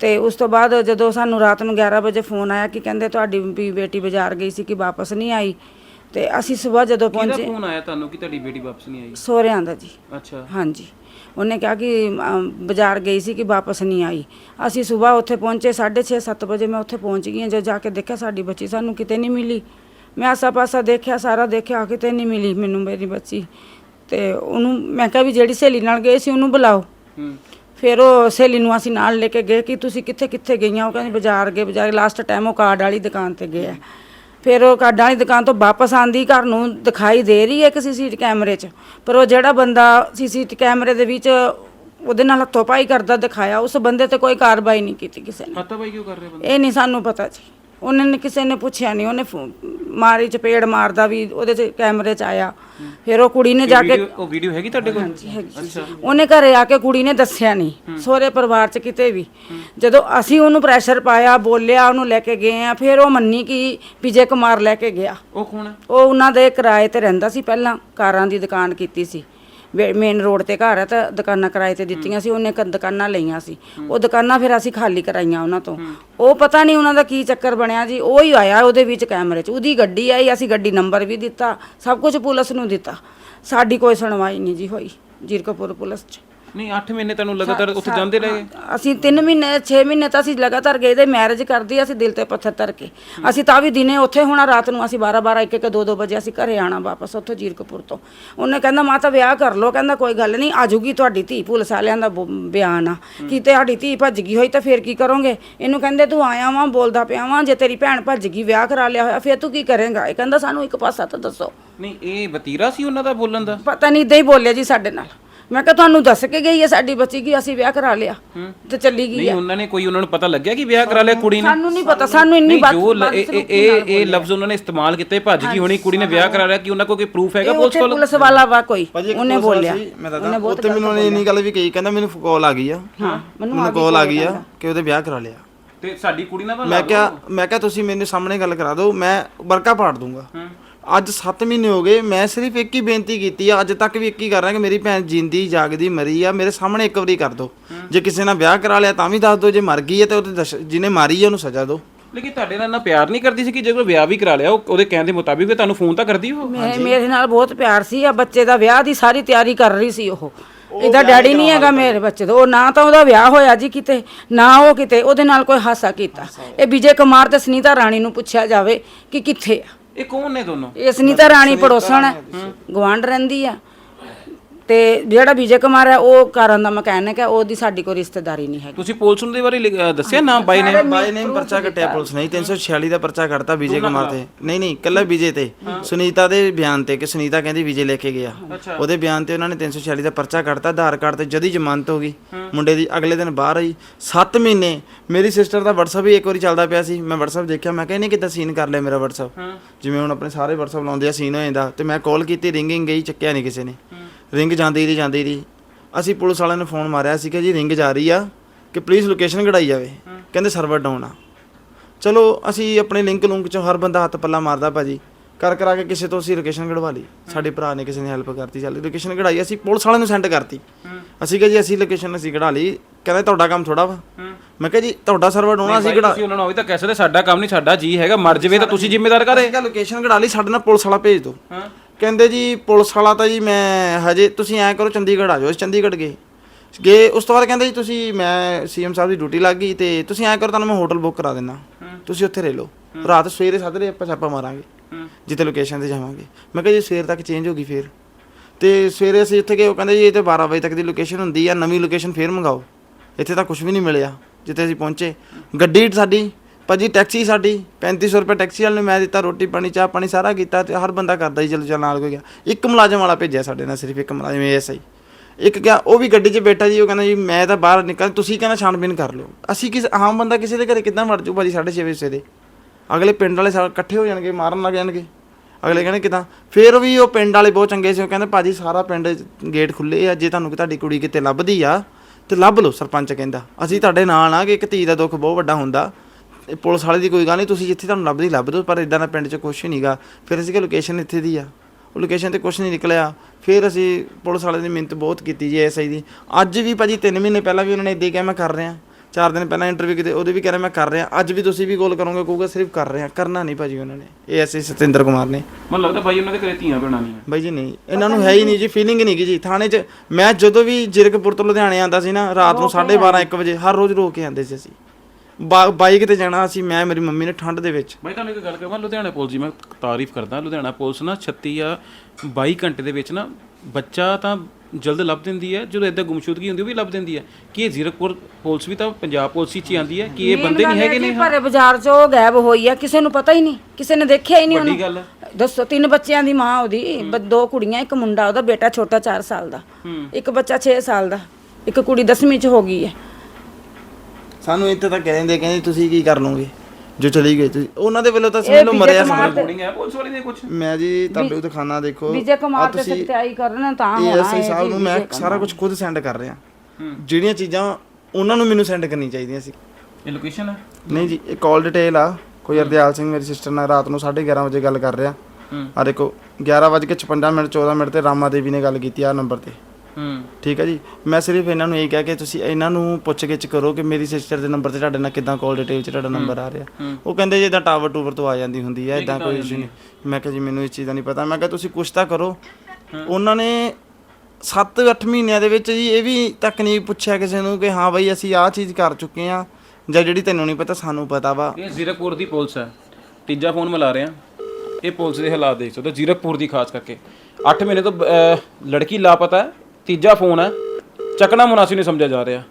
ਤੇ ਉਸ ਤੋਂ ਬਾਅਦ ਜਦੋਂ ਸਾਨੂੰ ਰਾਤ ਨੂੰ 11 ਵਜੇ ਫੋਨ ਆਇਆ ਕਿ ਕਹਿੰਦੇ ਤੁਹਾਡੀ ਵੀ ਬੇਟੀ ਬਾਜ਼ਾਰ ਗਈ ਸੀ ਕਿ ਵਾਪਸ ਨਹੀਂ ਆਈ ਤੇ ਅਸੀਂ ਸਵੇਰ ਜਦੋਂ ਪਹੁੰਚੇ ਫੋਨ ਆਇਆ ਤੁਹਾਨੂੰ ਕਿ ਤੁਹਾਡੀ ਬੇਟੀ ਵਾਪਸ ਨਹੀਂ ਆਈ? ਸੋਹਰਿਆਂ ਦਾ ਜੀ। ਅੱਛਾ। ਹਾਂਜੀ। ਉਹਨੇ ਕਿਹਾ ਕਿ ਅਮ, ਬਾਜ਼ਾਰ ਗਈ ਸੀ ਕਿ ਵਾਪਸ ਨਹੀਂ ਆਈ। ਅਸੀਂ ਸਵੇਰ ਉੱਥੇ ਪਹੁੰਚੇ 6:30 7 ਵਜੇ ਮੈਂ ਉੱਥੇ ਪਹੁੰਚ ਗਈ ਹਾਂ। ਜਦੋਂ ਜਾ ਕੇ ਦੇਖਿਆ ਸਾਡੀ ਬੱਚੀ ਸਾਨੂੰ ਕਿਤੇ ਨਹੀਂ ਮਿਲੀ। ਮੈਂ ਆਸਾ ਪਾਸਾ ਦੇਖਿਆ ਸਾਰਾ ਦੇਖਿਆ ਕਿਤੇ ਨਹੀਂ ਮਿਲੀ ਮੈਨੂੰ ਮੇਰੀ ਬੱਚੀ। ਤੇ ਉਹਨੂੰ ਮੈਂ ਕਿਹਾ ਵੀ ਜਿਹੜੀ ਸਹੇਲੀ ਨਾਲ ਗਏ ਸੀ ਉਹਨੂੰ ਬੁਲਾਓ। ਹੂੰ। ਫਿਰ ਉਹ ਸਹੇਲੀ ਨੂੰ ਅਸੀਂ ਨਾਲ ਲੈ ਕੇ ਗਏ ਕਿ ਤੁਸੀਂ ਕਿੱਥੇ ਕਿੱਥੇ ਗਈਆਂ? ਉਹ ਕਹਿੰਦੀ ਬਾਜ਼ਾਰ ਗਏ ਬਾਜ਼ਾਰ ਲਾਸਟ ਟਾਈਮ ਉਹ ਕਾਰਡ ਵਾਲੀ ਦੁਕਾਨ ਤੇ ਗਏ ਆ। ਫਿਰ ਉਹ ਕਾਰਡ ਵਾਲੀ ਦੁਕਾਨ ਤੋਂ ਵਾਪਸ ਆਂਦੀ ਘਰ ਨੂੰ ਦਿਖਾਈ ਦੇ ਰਹੀ ਹੈ ਕਿਸੇ ਸੀਟ ਕੈਮਰੇ 'ਚ। ਪਰ ਉਹ ਜਿਹੜਾ ਬੰਦਾ ਸੀਸੀਟੀ ਕੈਮਰੇ ਦੇ ਵਿੱਚ ਉਹਦੇ ਨਾਲ ਹੱਥੋਂ ਪਾਈ ਕਰਦਾ ਦਿਖਾਇਆ ਉਸ ਬੰਦੇ ਤੇ ਕੋਈ ਕਾਰਵਾਈ ਨਹੀਂ ਕੀਤੀ ਕਿਸੇ ਨੇ। ਪਤਾ ਬਾਈ ਕਿਉਂ ਕਰ ਰਹੇ ਬੰਦੇ? ਇਹ ਨਹੀਂ ਸਾਨੂੰ ਪਤਾ ਜੀ। ਉਹਨਾਂ ਨੇ ਕਿਸੇ ਨੇ ਪੁੱਛਿਆ ਨਹੀਂ ਉਹਨੇ ਫੋ- ਮਾਰੀ ਚਪੇੜ ਮਾਰਦਾ ਵੀ ਉਹਦੇ ਤੇ ਕੈਮਰੇ 'ਚ ਆਇਆ। ਫਿਰ ਉਹ ਕੁੜੀ ਨੇ ਜਾ ਕੇ ਵੀਡੀਓ ਉਹ ਵੀਡੀਓ ਹੈਗੀ ਤੁਹਾਡੇ ਕੋਲ? ਅੱਛਾ। ਉਹਨੇ ਘਰੇ ਆ ਕੇ ਕੁੜੀ ਨੇ ਦੱਸਿਆ ਨਹੀਂ ਸਹੁਰੇ ਪਰਿਵਾਰ ਚ ਕਿਤੇ ਵੀ। ਜਦੋਂ ਅਸੀਂ ਉਹਨੂੰ ਪ੍ਰੈਸ਼ਰ ਪਾਇਆ ਬੋਲਿਆ ਉਹਨੂੰ ਲੈ ਕੇ ਗਏ ਆ ਫਿਰ ਉਹ ਮੰਨੀ ਕਿ ਵਿਜੇ ਕੁਮਾਰ ਲੈ ਕੇ ਗਿਆ। ਉਹ ਕੌਣ ਹੈ ਉਹ ਉਹਨਾਂ ਦੇ ਕਿਰਾਏ ਤੇ ਰਹਿੰਦਾ ਸੀ ਪਹਿਲਾਂ ਕਾਰਾਂ ਦੀ ਦੁਕਾਨ ਕੀਤੀ ਸੀ। ਮੇਨ ਰੋਡ ਤੇ ਘਰ ਹੈ ਤਾਂ ਦੁਕਾਨਾਂ ਕਿਰਾਏ ਤੇ ਦਿੱਤੀਆਂ ਸੀ ਉਹਨੇ ਕ ਦੁਕਾਨਾਂ ਲਈਆਂ ਸੀ। ਉਹ ਦੁਕਾਨਾਂ ਫਿਰ ਅਸੀਂ ਖਾਲੀ ਕਰਾਈਆਂ ਉਹਨਾਂ ਤੋਂ। ਉਹ ਪਤਾ ਨਹੀਂ ਉਹਨਾਂ ਦਾ ਕੀ ਚੱਕਰ ਬਣਿਆ ਜੀ ਉਹ ਹੀ ਆਇਆ ਉਹਦੇ ਵਿੱਚ ਕੈਮਰੇ 'ਚ। ਉਹਦੀ ਗੱਡੀ ਆਈ ਅਸੀਂ ਗੱਡੀ ਨੰਬਰ ਵੀ ਦਿੱਤਾ ਸਭ ਕੁਝ ਪੁਲਿਸ ਨੂੰ ਦਿੱਤਾ। ਸਾਡੀ ਕੋਈ ਸੁਣਵਾਈ ਨਹੀਂ ਜੀ ਹੋਈ ਜੀਰਕਪੁਰ ਪੁਲਿਸ 'ਚ। ਨਹੀਂ 8 ਮਹੀਨੇ ਤੁਹਾਨੂੰ ਲਗਾਤਾਰ ਉੱਥੇ ਜਾਂਦੇ ਰਹੇ? ਅਸੀਂ 3 ਮਹੀਨੇ 6 ਮਹੀਨੇ ਤਾਂ ਅਸੀਂ ਲਗਾਤਾਰ ਗਏ ਤੇ ਮੈਰਿਜ ਕਰਦੀ ਅਸੀਂ ਦਿਲ ਤੇ ਪੱਥਰ ਧਰ ਕੇ। ਅਸੀਂ ਤਾਂ ਵੀ ਦਿਨੇ ਉੱਥੇ ਹੋਣਾ ਰਾਤ ਨੂੰ ਅਸੀਂ 12 12 1 1 2 2 ਵਜੇ ਅਸੀਂ ਘਰੇ ਆਣਾ ਵਾਪਸ ਉੱਥੋਂ ਜੀਰਕਪੁਰ ਤੋਂ। ਉਹਨੇ ਕਹਿੰਦਾ ਮਾਤਾ ਵਿਆਹ ਕਰ ਲੋ ਕਹਿੰਦਾ ਕੋਈ ਗੱਲ ਨਹੀਂ ਆਜੂਗੀ ਤੁਹਾਡੀ ਧੀ ਪੁਲਿਸ ਵਾਲਿਆਂ ਦਾ ਬਿਆਨ ਆ। ਕਿ ਤੁਹਾਡੀ ਧੀ ਭੱਜ ਗਈ ਹੋਈ ਤਾਂ ਫੇਰ ਕੀ ਕਰੋਗੇ? ਇਹਨੂੰ ਕਹਿੰਦੇ ਤੂੰ ਆਇਆ ਵਾਂ ਬੋਲਦਾ ਪਿਆ ਵਾਂ ਜੇ ਤੇਰੀ ਭੈਣ ਭੱਜ ਗਈ ਵਿਆਹ ਕਰਾ ਲਿਆ ਹੋਇਆ ਫੇਰ ਤੂੰ ਕੀ ਕਰੇਂਗਾ? ਇਹ ਕਹਿੰਦਾ ਸਾਨੂੰ ਇੱਕ ਪਾਸਾ ਤਾਂ ਦੱਸੋ। ਨਹੀਂ ਇਹ ਵਤੀਰਾ ਸੀ ਉਹਨਾਂ ਦਾ ਬੋਲਣ ਦਾ? ਪਤਾ ਨਹੀਂ ਇਦਾਂ ਹੀ ਬੋਲਿਆ ਜੀ ਸਾਡੇ ਨਾਲ। ਮੈਂ ਕਿਹਾ ਤੁਹਾਨੂੰ ਦੱਸ ਕੇ ਗਈ ਹੈ ਸਾਡੀ ਬੱਚੀ ਕਿ ਅਸੀਂ ਵਿਆਹ ਕਰਾ ਲਿਆ ਤੇ ਚੱਲੀ ਗਈ ਨਹੀਂ ਹੈ ਉਹਨਾਂ ਨੇ ਕੋਈ ਉਹਨਾਂ ਨੂੰ ਪਤਾ ਲੱਗਿਆ ਕਿ ਵਿਆਹ ਕਰਾ ਲਿਆ ਕੁੜੀ ਨੇ? ਸਾਨੂੰ ਨਹੀਂ ਪਤਾ ਸਾਨੂੰ ਇੰਨੀ ਨਹੀਂ ਬਾਤ ਜੋ ਲ- ਇਹ ਇਹ- ਇਹ ਇਹ ਲਫ਼ਜ਼ ਉਹਨਾਂ ਨੇ ਇਸਤੇਮਾਲ ਕੀਤੇ ਭੱਜ ਗਈ ਹੋਣੀ ਕੁੜੀ ਨੇ ਵਿਆਹ ਕਰਾ ਲਿਆ ਕਿ ਉਹਨਾਂ ਕੋਲ ਕੋਈ ਪ੍ਰੂਫ ਹੈਗਾ ਪੁਲਿਸ ਕੋਲ? ਪੁਲਿਸ ਵਾਲਾ ਵਾ ਕੋਈ ਭਾਜੀ ਇੱਕ ਉਹਨੇ ਪੁਲਿਸ ਵਾਲਾ ਬੋਲਿਆ ਸੀ, ਮੈਂ ਦੱਸਦਾ ਉੱਥੇ ਮੈਨੂੰ ਉਹਨੇ ਇੰਨੀ ਗੱਲ ਵੀ ਕਹੀ ਕਹਿੰਦਾ ਮੈਨੂੰ ਕਾਲ ਆ ਗਈ ਆ। ਹਾਂ ਮੈਨੂੰ ਮੈਨੂੰ ਕਾਲ ਆ ਗਈ ਆ ਕਿ ਉਹਦੇ ਵਿਆਹ ਕਰਾ ਲਿਆ। ਤੇ ਸਾਡੀ ਕੁੜੀ ਨਾਲ ਮੈਂ ਕਿਹਾ ਮੈਂ ਕਿਹਾ ਤੁਸੀਂ ਮੇਰੇ ਸਾਹਮਣੇ ਗੱਲ ਕਰਾ ਦਿਓ ਮੈਂ ਵਰਕਾ ਪਾੜ ਦੂੰਗਾ। ਅੱਜ 7 ਮਹੀਨੇ ਹੋ ਗਏ ਮੈਂ ਸਿਰਫ ਇੱਕ ਹੀ ਬੇਨਤੀ ਕੀਤੀ ਆ ਅੱਜ ਤੱਕ ਵੀ ਇੱਕ ਹੀ ਕਰ ਰਿਹਾ ਕਿ ਮੇਰੀ ਭੈਣ ਜਿੰਦੀ ਜਾਗਦੀ ਮਰੀ ਆ ਮੇਰੇ ਸਾਹਮਣੇ ਇੱਕ ਵਾਰੀ ਕਰ ਦਿਓ ਜੇ ਕਿਸੇ ਨਾਲ ਵਿਆਹ ਕਰਾ ਲਿਆ ਤਾਂ ਵੀ ਦੱਸ ਦਿਓ ਜੇ ਮਰ ਗਈ ਹੈ ਤੇ ਉਹਦੇ ਦਸ਼- ਜਿਹਨੇ ਮਾਰੀ ਹੈ ਉਹਨੂੰ ਸਜ਼ਾ ਦਿਓ ਲੇਕਿਨ ਤੁਹਾਡੇ ਨਾਲ ਨਾ ਪਿਆਰ ਨਹੀਂ ਕਰਦੀ ਸੀ ਕਿ ਜਦੋਂ ਵਿਆਹ ਵੀ ਕਰਾ ਲਿਆ ਉਹ ਉਹਦੇ ਕਹਿਣ ਦੇ ਮੁਤਾਬਿਕ ਵੀ ਤੁਹਾਨੂੰ ਫੋਨ ਤਾਂ ਕਰਦੀ ਉਹ? ਮੈਂ ਮੇਰੇ ਨਾਲ ਬਹੁਤ ਪਿਆਰ ਸੀ ਆ ਬੱਚੇ ਦਾ ਵਿਆਹ ਦੀ ਸਾਰੀ ਤਿਆਰੀ ਕਰ ਰਹੀ ਸੀ ਉਹ। ਇਹਦਾ ਡੈਡੀ ਨਹੀਂ ਹੈਗਾ ਮੇਰੇ ਬੱਚੇ ਦਾ ਉਹ ਨਾ ਤਾਂ ਉਹਦਾ ਵਿਆਹ ਹੋਇਆ ਜੀ ਕਿਤੇ ਨਾ ਉਹ ਕਿਤੇ ਉਹਦੇ ਨਾਲ ਕੋਈ ਹਾਸਾ ਕੀਤਾ। ਇਹ ਵਿਜੇ ਕੁਮਾਰ ਤੇ ਸੁਨੀਤਾ ਰਾਣੀ ਨੂੰ ਪੁੱਛਿਆ ਜਾਵੇ ਕਿ ਕਿੱਥੇ ਆ। ਇਹ ਕੌਣ ਨੇ ਦੋਨੋਂ? ਇਹ ਸੁਨੀਤਾ ਰਾਣੀ ਪੜੋਸਣ। ਹੈ ਗਵਾਂਢ ਰਹਿੰਦੀ ਆ। ਤੇ ਜਿਹੜਾ ਵਿਜੇ ਕੁਮਾਰ ਹੈ ਉਹ ਕਾਰਨ ਦਾ ਮਕੈਨਿਕ ਹੈ ਉਹਦੀ ਸਾਡੀ ਕੋਈ ਰਿਸ਼ਤੇਦਾਰੀ ਨਹੀਂ ਹੈਗੀ। ਤੁਸੀਂ ਪੁਲਿਸ ਨੂੰ ਦੇ ਬਾਰੇ ਲਿਖ- ਦੱਸਿਆ ਨਾ ਬਾਈ ਨੇ ਬਾਈ ਨੇ ਪਰਚਾ ਕੱਟਿਆ ਪੁਲਿਸ ਨੇ 346 ਦਾ ਪਰਚਾ ਕੱਟਤਾ ਵਿਜੇ ਕੁਮਾਰ ਤੇ। ਨਹੀਂ ਨਹੀਂ ਕੱਲਾ ਵਿਜੇ ਤੇ। ਸੁਨੀਤਾ ਦੇ ਬਿਆਨ ਤੇ ਕਿ ਸੁਨੀਤਾ ਕਹਿੰਦੀ ਵਿਜੇ ਲੈ ਕੇ ਗਿਆ। ਉਹਦੇ ਬਿਆਨ ਤੇ ਉਹਨਾਂ ਨੇ 346 ਦਾ ਪਰਚਾ ਕੱਟਤਾ ਆਧਾਰ ਕਾਰਡ ਤੇ ਜਦੀ ਜ਼ਮਾਨਤ ਹੋ ਗਈ। ਮੁੰਡੇ ਦੀ ਅਗਲੇ ਦਿਨ ਬਾਹਰ ਆਈ। 7 ਮਹੀਨੇ ਮੇਰੀ ਸਿਸਟਰ ਦਾ WhatsApp ਵੀ ਇੱਕ ਵਾਰੀ ਚੱਲਦਾ ਪਿਆ ਸੀ। ਮੈਂ WhatsApp ਦੇਖਿਆ ਮੈਂ ਕਿਹਾ ਇਹਨੇ ਕਿੱਦਾਂ ਸੀਨ ਕਰ ਲਿਆ ਮੇਰਾ WhatsApp? ਜਿਵੇਂ ਹੁਣ ਆਪਣੇ ਸਾਰੇ WhatsApp ਲਾਉਂਦੇ ਆ ਸੀਨ ਹੋ ਜਾਂਦਾ। ਤੇ ਮੈਂ ਕਾਲ ਕੀਤੀ ਰਿੰਗਿੰਗ ਗਈ ਚੱਕਿਆ ਨਹੀਂ ਕਿਸੇ ਨੇ। ਰਿੰਗ ਜਾਂਦੀ ਰਹੀ ਜਾਂਦੀ ਰਹੀ ਅਸੀਂ ਪੁਲਿਸ ਵਾਲਿਆਂ ਨੂੰ ਫੋਨ ਮਾਰਿਆ ਸੀ ਕਿ ਜੀ ਰਿੰਗ ਜਾ ਰਹੀ ਆ ਕਿ ਪਲੀਜ਼ ਲੋਕੇਸ਼ਨ ਕਢਾਈ ਜਾਵੇ। ਕਹਿੰਦੇ ਸਰਵਰ ਡਾਊਨ ਆ। ਚਲੋ ਅਸੀਂ ਆਪਣੇ ਲਿੰਕ ਲੁੰਕ ਚੋਂ ਹਰ ਬੰਦਾ ਹੱਥ ਪੱਲਾ ਮਾਰਦਾ ਭਾਜੀ। ਕਰ ਕਰਾ ਕੇ ਕਿਸੇ ਤੋਂ ਅਸੀਂ ਲੋਕੇਸ਼ਨ ਕਢਵਾ ਲਈ। ਸਾਡੇ ਭਰਾ ਨੇ ਕਿਸੇ ਨੇ ਹੈਲਪ ਕਰਤੀ ਚੱਲ ਲੋਕੇਸ਼ਨ ਕਢਾਈ ਅਸੀਂ ਪੁਲਿਸ ਵਾਲਿਆਂ ਨੂੰ ਸੈਂਡ ਕਰਤੀ। ਅਸੀਂ ਕਿਹਾ ਜੀ ਅਸੀਂ ਲੋਕੇਸ਼ਨ ਅਸੀਂ ਕਢਾ ਲਈ। ਕਹਿੰਦੇ ਤੁਹਾਡਾ ਕੰਮ ਥੋੜਾ ਵਾ। ਮੈਂ ਕਿਹਾ ਜੀ ਤੁਹਾਡਾ ਸਰਵਰ ਡਾਊਨ ਆ ਅਸੀਂ ਕਢਾ ਤੁਸੀਂ ਉਹਨਾਂ ਨੂੰ ਉਹ ਵੀ ਤਾਂ ਕਹਿ ਸਕਦੇ ਸਾਡਾ ਕੰਮ ਨਹੀਂ ਸਾਡਾ ਜੀ ਹੈਗਾ ਮਰ ਜਵੇ ਤਾਂ ਤੁਸੀਂ ਜ਼ਿੰਮੇਦਾਰ ਕਰੇ ਕਿਹਾ ਲੋਕੇਸ਼ਨ ਕਢਾ ਲਈ ਸਾਡੇ ਨਾਲ ਪੁਲਿਸ ਵਾਲਾ ਭੇਜ ਦਿਓ। ਕਹਿੰਦੇ ਜੀ ਪੁਲਿਸ ਵਾਲਾ ਤਾਂ ਜੀ ਮੈਂ ਹਜੇ ਤੁਸੀਂ ਐਂ ਕਰੋ ਚੰਡੀਗੜ੍ਹ ਆ ਜਾਓ ਅਸੀਂ ਚੰਡੀਗੜ੍ਹ ਗਏ। ਗਏ ਉਸ ਤੋਂ ਬਾਅਦ ਕਹਿੰਦੇ ਜੀ ਤੁਸੀਂ ਮੈਂ ਸੀਐਮ ਸਾਹਿਬ ਦੀ ਡਿਊਟੀ ਲੱਗ ਗਈ ਤੇ ਤੁਸੀਂ ਐਂ ਕਰੋ ਤੁਹਾਨੂੰ ਮੈਂ ਹੋਟਲ ਬੁੱਕ ਕਰਾ ਦਿੰਦਾ। ਤੁਸੀਂ ਉੱਥੇ ਰਹਿ ਲਓ। ਰਾਤ ਸਵੇਰੇ ਸਾਜਰੇ ਆਪਾਂ ਛਾਪਾ ਮਾਰਾਂਗੇ। ਜਿੱਥੇ ਲੋਕੇਸ਼ਨ ਤੇ ਜਾਵਾਂਗੇ। ਮੈਂ ਕਿਹਾ ਜੀ ਸਵੇਰ ਤੱਕ ਚੇਂਜ ਹੋ ਗਈ ਫੇਰ। ਤੇ ਸਵੇਰੇ ਅਸੀਂ ਉੱਥੇ ਗਏ ਉਹ ਕਹਿੰਦੇ ਜੀ ਇਹ ਤੇ 12 ਵਜੇ ਤੱਕ ਦੀ ਲੋਕੇਸ਼ਨ ਹੁੰਦੀ ਆ ਨਵੀਂ ਲੋਕੇਸ਼ਨ ਫੇਰ ਮੰਗਾਓ। ਇੱਥੇ ਤਾਂ ਕੁਝ ਵੀ ਨਹੀਂ ਮਿਲਿਆ ਜਿੱਥੇ ਅਸੀਂ ਪਹੁੰਚੇ। ਗੱਡੀ ਸਾਡੀ ਭਾਜੀ ਟੈਕਸੀ ਸਾਡੀ 3500 ਰੁਪਏ ਟੈਕਸੀ ਵਾਲੇ ਨੂੰ ਮੈਂ ਦਿੱਤਾ, ਰੋਟੀ ਪਾਣੀ, ਚਾਹ ਪਾਣੀ ਸਾਰਾ ਕੀਤਾ ਤੇ ਹਰ ਬੰਦਾ ਕਰਦਾ ਹੀ ਚਲ ਚੱਲ ਨਾਲ ਕੋਈ ਗਿਆ। ਇੱਕ ਮੁਲਾਜ਼ਮ ਵਾਲਾ ਭੇਜਿਆ ਸਾਡੇ ਨਾਲ ਸਿਰਫ, ਇੱਕ ਮੁਲਾਜ਼ਮ ਐਸਆਈ ਇੱਕ ਗਿਆ, ਉਹ ਵੀ ਗੱਡੀ 'ਚ ਬੈਠਾ ਜੀ, ਉਹ ਕਹਿੰਦਾ ਜੀ, ਮੈਂ ਤਾਂ ਬਾਹਰ ਨਿਕਲ, ਤੁਸੀਂ ਕਹਿੰਦਾ ਛਾਣਬੀਨ ਕਰ ਲਓ। ਅਸੀਂ ਕਿਸ, ਆਮ ਬੰਦਾ ਕਿਸੇ ਦੇ ਘਰੇ ਕਿੱਦਾਂ ਵੜ ਜੂ ਭਾਜੀ 6:30 ਵਜੇ ਦੇ ਅਗਲੇ ਪਿੰਡ ਵਾਲੇ ਸਾਰੇ ਇਕੱਠੇ ਹੋ ਜਾਣਗੇ, ਮਾਰਨ ਲੱਗ ਜਾਣਗੇ। ਅਗਲੇ ਕਹਿੰਦੇ ਕਿਦਾਂ? ਫਿਰ ਵੀ ਉਹ ਪਿੰਡ ਵਾਲੇ ਬਹੁਤ ਚੰਗੇ ਸੀ, ਉਹ ਕਹਿੰਦੇ, ਭਾਜੀ, ਸਾਰਾ ਪਿੰਡ ਗੇਟ ਖੁੱਲੇ ਆ, ਜੇ ਤੁਹਾਨੂੰ ਤੁਹਾਡੀ ਕੁੜੀ ਕਿਤੇ ਲੱਭਦੀ ਆ, ਤੇ ਲੱਭ ਲਓ, ਸਰਪੰਚ ਕਹਿੰਦਾ। ਅਸੀਂ ਤੁਹਾਡੇ ਨਾਲ ਆ, ਕਿ ਇੱਕ ਧੀ ਦਾ ਦੁੱਖ ਬਹੁਤ ਵੱਡਾ ਹੁੰਦਾ ਇਹ ਪੁਲਿਸ ਵਾਲੇ ਦੀ ਕੋਈ ਗੱਲ ਨਹੀਂ ਤੁਸੀਂ ਜਿੱਥੇ ਤੁਹਾਨੂੰ ਲੱਭਦੀ ਲੱਭ ਦਿਓ ਪਰ ਇਦਾਂ ਦਾ ਪਿੰਡ 'ਚ ਕੁਛ ਨਹੀਂਗਾ ਫਿਰ ਅਸੀਂ ਕਿ ਲੋਕੇਸ਼ਨ ਇੱਥੇ ਦੀ ਆ। ਉਹ ਲੋਕੇਸ਼ਨ ਤੇ ਕੁਛ ਨਹੀਂ ਨਿਕਲਿਆ। ਫਿਰ ਅਸੀਂ ਪੁਲਿਸ ਵਾਲੇ ਦੀ ਮਿਹਨਤ ਬਹੁਤ ਕੀਤੀ ਜੀ ਐਸਆਈ ਦੀ। ਅੱਜ ਵੀ ਭਾਜੀ 3 ਮਹੀਨੇ ਪਹਿਲਾਂ ਵੀ ਉਹਨਾਂ ਨੇ ਇਦਾਂ ਕਿਹਾ ਮੈਂ ਕਰ ਰਿਹਾ। ਚਾਰ ਦਿਨ ਪਹਿਲਾਂ ਇੰਟਰਵਿਊ ਕਿਤੇ ਉਹਦੇ ਵੀ ਕਹਿ ਰਿਹਾ ਮੈਂ ਕਰ ਰਿਹਾ। ਅੱਜ ਵੀ ਤੁਸੀਂ ਵੀ ਕਾਲ ਕਰੋਗੇ ਕਹੂਗਾ ਸਿਰਫ ਕਰ ਰਿਹਾ। ਕਰਨਾ ਨਹੀਂ ਭਾਜੀ ਉਹਨਾਂ ਨੇ। ਇਹ ਐਸਆਈ ਸਤਿੰਦਰ ਕੁਮਾਰ ਨੇ। ਮੈਨੂੰ ਲੱਗਦਾ ਭਾਈ ਉਹਨਾਂ ਦੇ ਘਰੇ ਧੀਆਂ ਭੈਣਾਂ ਨਹੀਂ ਬਾਈ ਜੀ ਨਹੀਂ ਇਹਨਾਂ ਨੂੰ ਹੈ ਹੀ ਨਹੀਂ ਜੀ ਫੀਲਿੰਗ ਨਹੀਂ ਗੀ ਜੀ। ਥਾਣੇ 'ਚ ਮੈਂ ਜਦੋਂ ਵੀ ਜਿਰਕਪੁਰ ਤੋਂ ਲੁਧਿਆਣੇ ਆਂਦਾ ਸੀ ਨਾ ਰਾਤ ਨੂੰ 12:30 1 ਵਜੇ ਹਰ ਰੋਜ਼ ਰੋ ਕੇ ਆਂਦੇ ਸੀ ਅਸੀਂ। ਬਾ- ਬਾਈਕ ਤੇ ਜਾਣਾ ਅਸੀਂ ਮੈਂ ਮੇਰੀ ਮੰਮੀ ਨੇ ਠੰਡ ਦੇ ਵਿੱਚ। ਭਾਈ ਤੁਹਾਨੂੰ ਇੱਕ ਗੱਲ ਕਹਾਂ ਲੁਧਿਆਣਾ ਪੁਲਿਸ ਦੀ ਮੈਂ ਤਾਰੀਫ ਕਰਦਾ ਲੁਧਿਆਣਾ ਪੁਲਿਸ ਨਾ 36 ਜਾਂ 22 ਘੰਟੇ ਦੇ ਵਿੱਚ ਨਾ ਬੱਚਾ ਤਾਂ ਜਲਦ ਲੱਭ ਦਿੰਦੀ ਹੈ ਜਦੋਂ ਇਦਾਂ ਗੁੰਮਸ਼ੁਦਗੀ ਹੁੰਦੀ ਉਹ ਵੀ ਲੱਭ ਦਿੰਦੀ ਹੈ। ਕਿ ਇਹ ਜ਼ੀਰਕਪੁਰ ਪੁਲਿਸ ਵੀ ਤਾਂ ਪੰਜਾਬ ਪੁਲਿਸ ਹੀ 'ਚ ਹੀ ਆਂਦੀ ਹੈ ਕਿ ਇਹ ਬੰਦੇ ਨਹੀਂ ਹੈਗੇ ਨੇ ਭਰੇ ਬਾਜ਼ਾਰ 'ਚ ਉਹ ਗਾਇਬ ਹੋਈ ਆ ਕਿਸੇ ਨੂੰ ਪਤਾ ਹੀ ਨਹੀਂ ਕਿਸੇ ਨੇ ਦੇਖਿਆ ਹੀ ਨਹੀਂ ਵੱਡੀ ਉਹਨੂੰ। ਗੱਲ ਦੱਸੋ ਤਿੰਨ ਬੱਚਿਆਂ ਦੀ ਮਾਂ ਉਹਦੀ ਬ- ਦੋ ਕੁੜੀਆਂ ਇੱਕ ਮੁੰਡਾ ਉਹਦਾ ਬੇਟਾ ਛੋਟਾ 4 ਸਾਲ ਦਾ। ਇੱਕ ਬੱਚਾ 6 ਸਾਲ ਦਾ ਇੱਕ ਕੁੜੀ 10ਵੀਂ 'ਚ ਹੋ ਗਈ ਹੈ। ਸਾਨੂੰ ਇੱਥੇ ਤਾਂ ਕਹਿੰਦੇ ਕਹਿੰਦੇ ਤੁਸੀਂ ਕੀ ਕਰ ਲਓਗੇ ਜੋ ਚਲੀ ਗਈ ਤੁਸੀਂ। ਉਹਨਾਂ ਦੇ ਵੱਲੋਂ ਤਾਂ ਸਮਝ ਲਓ ਮਰਿਆ ਸਮਝ ਰਿਕਾਰਡਿੰਗ ਹੈ ਪੁਲਿਸ ਵਾਲੀ ਨੇ ਕੁਝ ਮੈਂ ਜੀ ਤੁਹਾਡੇ ਦਿਖਾਣਾ ਦੇਖੋ। ਵਿਜੇ ਕੁਮਾਰ ਤੇ ਸਖਤਾਈ ਕਰਨ ਤਾਂ ਹੋਣਾ ਐਸਆਈ ਹੈ ਸਾਹਿਬ ਜੀ ਨੂੰ ਮੈਂ ਸਾਰਾ ਕੁਝ ਖੁਦ ਸੈਂਡ ਕਰ ਰਿਹਾ। ਜਿਹੜੀਆਂ ਚੀਜ਼ਾਂ ਉਹਨਾਂ ਨੂੰ ਮੈਨੂੰ ਸੈਂਡ ਕਰਨੀ ਚਾਹੀਦੀਆਂ ਸੀ। ਇਹ ਲੋਕੇਸ਼ਨ ਹੈ? ਨਹੀਂ ਜੀ ਇਹ ਕਾਲ ਡਿਟੇਲ ਆ। ਕੋਈ ਅਰਦਿਆਲ ਸਿੰਘ ਮੇਰੀ ਸਿਸਟਰ ਨਾਲ ਰਾਤ ਨੂੰ 11:30 ਵਜੇ ਗੱਲ ਕਰ ਰਿਹਾ। ਆ ਦੇਖੋ 11:56 ਮਿੰਟ 14 ਮਿੰਟ ਤੇ ਰਾਮਾ ਦੇਵੀ ਨੇ ਗੱਲ ਕੀਤੀ ਆ ਨੰਬਰ ਤੇ। ਹੂੰ। ਠੀਕ ਹੈ ਜੀ। ਮੈਂ ਸਿਰਫ ਇਹਨਾਂ ਨੂੰ ਇਹ ਕਿਹਾ ਕਿ ਤੁਸੀਂ ਇਹਨਾਂ ਨੂੰ ਪੁੱਛ ਗਿੱਛ ਕਰੋ ਕਿ ਮੇਰੀ ਸਿਸਟਰ ਦੇ ਨੰਬਰ ਤੇ ਤੁਹਾਡੇ ਨਾਲ ਕਿਦਾਂ ਕਾਲ ਡਿਟੇਲ 'ਚ ਤੁਹਾਡਾ ਨੰਬਰ ਆ ਰਿਹਾ। ਉਹ ਕਹਿੰਦੇ ਜੇ ਇਦਾਂ ਟਾਵਰ ਟੂਵਰ ਤੋਂ ਆ ਜਾਂਦੀ ਹੁੰਦੀ ਹੈ ਇਦਾਂ ਕੋਈ ਇਸ਼ੂ ਨਹੀਂ ਮੈਂ ਕਿਹਾ ਜੀ ਮੈਨੂੰ ਇਸ ਚੀਜ਼ ਦਾ ਨਹੀਂ ਪਤਾ। ਮੈਂ ਕਿਹਾ ਤੁਸੀਂ ਕੁਛ ਤਾਂ ਕਰੋ। ਉਹਨਾਂ ਨੇ 7-8 ਮਹੀਨਿਆਂ ਦੇ ਵਿੱਚ ਜੀ ਇਹ ਵੀ ਤੱਕ ਨਹੀਂ ਪੁੱਛਿਆ ਕਿਸੇ ਨੂੰ ਕਿ ਹਾਂ ਬਈ ਅਸੀਂ ਆਹ ਚੀਜ਼ ਕਰ ਚੁੱਕੇ ਆ ਜਾਂ ਜਿਹੜੀ ਤੈਨੂੰ ਨਹੀਂ ਪਤਾ ਸਾਨੂੰ ਪਤਾ ਵਾ। ਇਹ ਜ਼ੀਰਕਪੁਰ ਦੀ ਪੁਲਿਸ ਹੈ। ਤੀਜਾ ਫੋਨ ਮਿਲਾ ਰਹੇ। ਆ ਇਹ ਪੁਲਿਸ ਦੇ ਹਾਲਾਤ ਦੇਖ ਸਕਦੇ ਹੋ। ਜ਼ੀਰਕਪੁਰ ਦੀ ਖਾਸ ਕਰਕੇ। 8 ਮਹੀਨੇ ਤੋਂ ਅਹ, ਲੜਕੀ ਲਾਪਤਾ ਹੈ। ਤੀਜਾ ਫੋਨ ਹੈ। ਚੱਕਣਾ ਮੁਨਾਸੀ ਨਹੀਂ ਸਮਝਿਆ ਜਾ ਰਿਹਾ।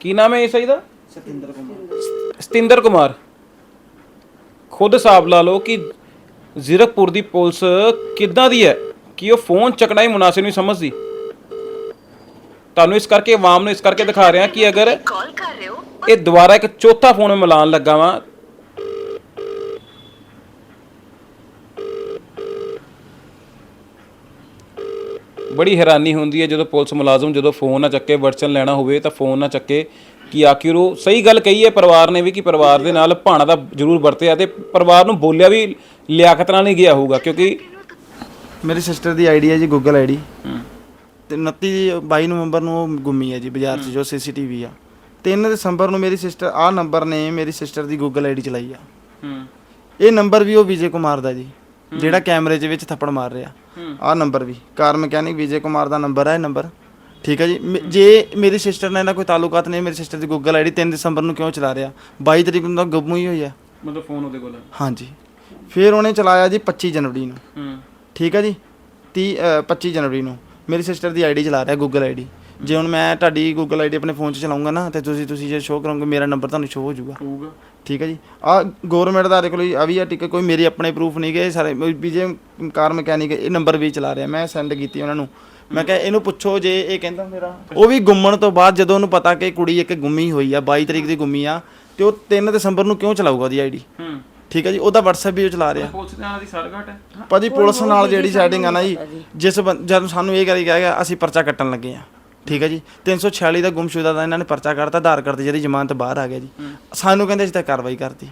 ਕੀ ਨਾਮ ਹੈ ਇਸ ਦਾ? ਸਤਿੰਦਰ ਕੁਮਾਰ। ਸਤਿੰਦਰ ਕੁਮਾਰ। ਖੁਦ ਹਿਸਾਬ ਲਾ ਲਓ ਕਿ ਜ਼ੀਰਕਪੁਰ ਦੀ ਪੁਲਿਸ ਕਿੱਦਾਂ ਦੀ ਹੈ ਕਿ ਉਹ ਫੋਨ ਚੱਕਣਾ ਹੀ ਮੁਨਾਸਿਬ ਨਹੀਂ ਸਮਝਦੀ। ਤੁਹਾਨੂੰ ਇਸ ਕਰਕੇ ਆਵਾਮ ਨੂੰ ਇਸ ਕਰਕੇ ਦਿਖਾ ਰਿਹਾ ਕਿ ਅਗਰ ਕਾਲ ਕਰ ਰਹੇ ਹੋ। ਇਹ ਦੁਬਾਰਾ ਇੱਕ ਚੌਥਾ ਫੋਨ ਮਿਲਾਉਣ ਲੱਗਾ ਵਾਂ ਬੜੀ ਹੈਰਾਨੀ ਹੁੰਦੀ ਹੈ ਜਦੋਂ ਪੁਲਿਸ ਮੁਲਾਜ਼ਮ ਜਦੋਂ ਫੋਨ ਨਾ ਚੱਕੇ ਵਰਚਨ ਲੈਣਾ ਹੋਵੇ ਤਾਂ ਫੋਨ ਨਾ ਚੱਕੇ ਕਿ ਆਖਿਰ ਉਹ ਸਹੀ ਗੱਲ ਕਹੀ ਹੈ ਪਰਿਵਾਰ ਨੇ ਵੀ ਕਿ ਪਰਿਵਾਰ ਦੇ ਨਾਲ ਭਾਣਾ ਦਾ ਜ਼ਰੂਰ ਵਰਤਿਆ ਤੇ ਪਰਿਵਾਰ ਨੂੰ ਬੋਲਿਆ ਵੀ ਲਿਆਕਤ ਨਾਲ ਨਹੀਂ ਗਿਆ ਹੋਊਗਾ ਕਿਉਂਕਿ ਮੇਰੀ ਸਿਸਟਰ ਦੀ ਆਈਡੀ ਹੈ ਜੀ ਗੂਗਲ ਆਈਡੀ। ਤੇ 29 ਦੀ 22 ਨਵੰਬਰ ਨੂੰ ਉਹ ਗੁੰਮੀ ਹੈ ਜੀ ਬਾਜ਼ਾਰ 'ਚ ਜੋ ਸੀਸੀਟੀਵੀ ਆ। 3 ਦਸੰਬਰ ਨੂੰ ਮੇਰੀ ਸਿਸਟਰ ਆਹ ਨੰਬਰ ਨੇ ਮੇਰੀ ਸਿਸਟਰ ਦੀ ਗੂਗਲ ਆਈਡੀ ਚਲਾਈ ਆ। ਇਹ ਨੰਬਰ ਵੀ ਉਹ ਵਿਜੇ ਕੁਮਾਰ ਦਾ ਜੀ। ਜਿਹੜਾ ਕੈਮਰੇ 'ਚ ਵਿੱਚ ਥੱਪੜ ਮਾਰ ਰਿਹਾ। ਆਹ ਨੰਬਰ ਵੀ। ਕਾਰ ਮਕੈਨਿਕ ਵਿਜੇ ਕੁਮਾਰ ਦਾ ਨੰਬਰ ਹੈ ਇਹ ਨੰਬਰ। ਠੀਕ ਹੈ ਜੀ? ਮ- ਜੇ ਮੇਰੀ ਸਿਸਟਰ ਨਾਲ ਇਹਨਾਂ ਕੋਈ ਤਾਲੁਕਾਤ ਨਹੀਂ ਮੇਰੀ ਸਿਸਟਰ ਦੀ ਗੂਗਲ ਆਈਡੀ 3 ਦਸੰਬਰ ਨੂੰ ਕਿਉਂ ਚਲਾ ਰਿਹਾ? 22 ਤਰੀਕ ਨੂੰ ਤਾਂ ਗੁੰਮ ਹੀ ਹੋਈ ਆ। ਮਤਲਬ ਫੋਨ ਉਹਦੇ ਕੋਲ ਹਾਂਜੀ। ਫਿਰ ਉਹਨੇ ਚਲਾਇਆ ਜੀ 25 ਜਨਵਰੀ ਨੂੰ। ਹੂੰ। ਠੀਕ ਹੈ ਜੀ? 30 ਅ, 25 ਜਨਵਰੀ ਨੂੰ। ਮੇਰੀ ਸਿਸਟਰ ਦੀ ਆਈਡੀ ਚਲਾ ਰਿਹਾ ਗੂਗਲ ਆਈਡੀ ਜੇ ਹੁਣ ਮੈਂ ਤੁਹਾਡੀ ਗੂਗਲ ਆਈਡੀ ਆਪਣੇ ਫੋਨ 'ਚ ਚਲਾਉਂਗਾ ਨਾ ਤੇ ਤੁਸੀਂ ਤੁਸੀਂ ਜੇ ਸ਼ੋਅ ਕਰੋਗੇ ਮੇਰਾ ਨੰਬਰ ਤੁਹਾਨੂੰ ਸ਼ੋਅ ਹੋ ਜਾਊਗਾ। ਹੋਊਗਾ। ਠੀਕ ਹੈ ਜੀ? ਆ ਗਵਰਨਮੈਂਟ ਦਾ ਦੇਖੋ ਜੀ ਆ ਵੀ ਆ ਟਿਕ ਕੋਈ ਮੇਰੇ ਆਪਣੇ ਪ੍ਰੂਫ ਨਹੀਂ ਗਏ ਸਾਰੇ ਵੀਜੇ ਕਾਰ ਮਕੈਨਿਕ ਇਹ ਨੰਬਰ ਵੀ ਚਲਾ ਰਿਹਾ ਮੈਂ ਸੈਂਡ ਕੀਤੀ ਉਹਨਾਂ ਨੂੰ। ਮੈਂ ਕਿਹਾ ਇਹਨੂੰ ਪੁੱਛੋ ਜੇ ਇਹ ਕਹਿੰਦਾ ਮੇਰਾ। ਉਹ ਵੀ ਗੁੰਮਣ ਤੋਂ ਬਾਅਦ ਜਦੋਂ ਉਹਨੂੰ ਪਤਾ ਕਿ ਕੁੜੀ ਇੱਕ ਗੁੰਮੀ ਹੋਈ ਆ 22 ਤਰੀਕ ਦੀ ਗੁੰਮੀ ਆ ਤੇ ਉਹ 3 ਦਸੰਬਰ ਨੂੰ ਕਿਉਂ ਚਲਾਊਗਾ ਉਹਦੀ ਆਈਡੀ ਹੂੰ। ਠੀਕ ਹੈ ਜੀ? ਉਹਦਾ WhatsApp ਵੀ ਉਹ ਚਲਾ ਰਿਹਾ। ਪੁਲਿਸ ਨਾਲ ਦੀ ਸਰਗਟ ਹੈ। ਭਾਜੀ ਪੁਲਿਸ ਨਾਲ ਜਿਹੜੀ ਸੈਟਿੰਗ ਆ ਨਾ ਜੀ ਜਿਸ ਜਦ ਸਾਨੂੰ ਇਹ ਕਰੀ ਗਿਆ ਅਸੀਂ ਪਰਚਾ ਕੱਟਣ ਲੱਗੇ ਆ। ਠੀਕ ਹੈ ਜੀ। 346 ਦਾ ਗੁੰਮਸ਼ੁਦਾ ਦਾ ਇਹਨਾਂ ਨੇ ਪਰਚਾ ਕੱਟਤਾ ਆਧਾਰ ਕਾਰਡ ਤੇ ਜਿਹੜੀ ਜ਼ਮਾਨਤ ਬਾਹਰ ਆ ਗਿਆ ਜੀ। ਸਾਨੂੰ ਕਹਿੰਦੇ ਅਸੀਂ ਤਾਂ ਕਾਰਵਾਈ ਕਰਤੀ।